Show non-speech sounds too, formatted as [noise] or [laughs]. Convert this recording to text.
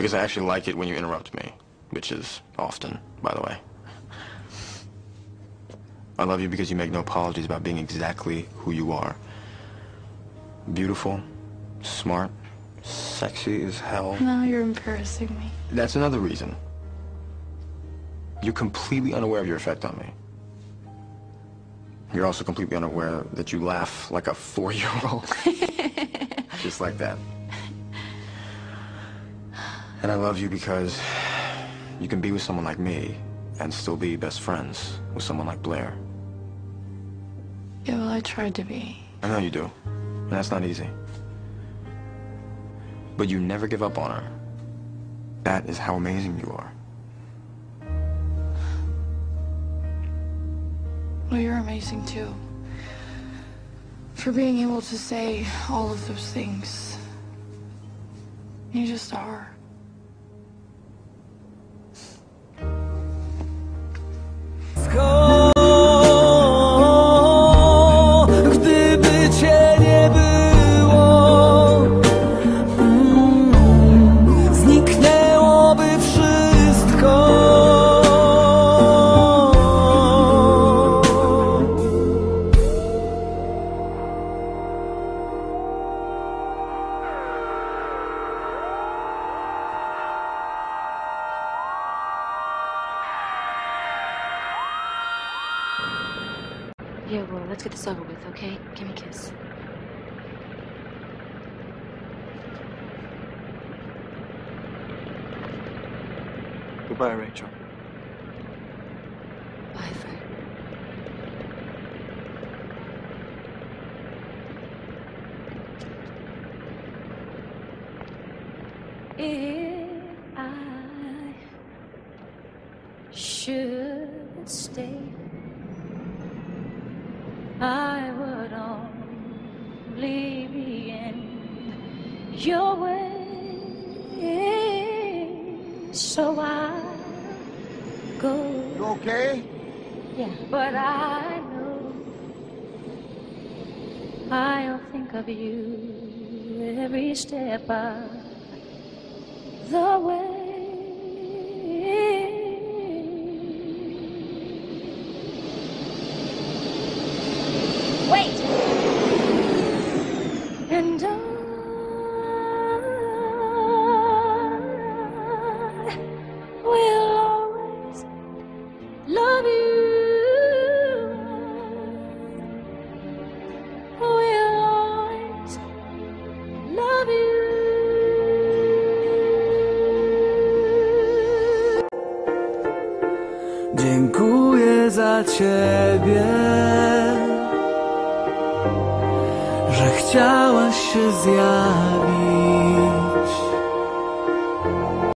Because I actually like it when you interrupt me, which is often, by the way. I love you because you make no apologies about being exactly who you are. Beautiful, smart, sexy as hell. Now you're embarrassing me. That's another reason. You're completely unaware of your effect on me. You're also completely unaware that you laugh like a four-year-old. [laughs] Just like that. And I love you because you can be with someone like me and still be best friends with someone like Blair. Yeah, well, I tried to be. I know you do. And that's not easy. But you never give up on her. That is how amazing you are. Well, you're amazing too. For being able to say all of those things. You just are. Yeah, well, let's get this over with, okay? Give me a kiss. Goodbye, Rachel. Bye, Fred. If I should stay, I would only be in your way. So I go. You okay? Yeah, but I know I'll think of you every step of the way. Wait! And I will always love you. Will always love you. Dziękuję za ciebie że chciałaś się zjawić.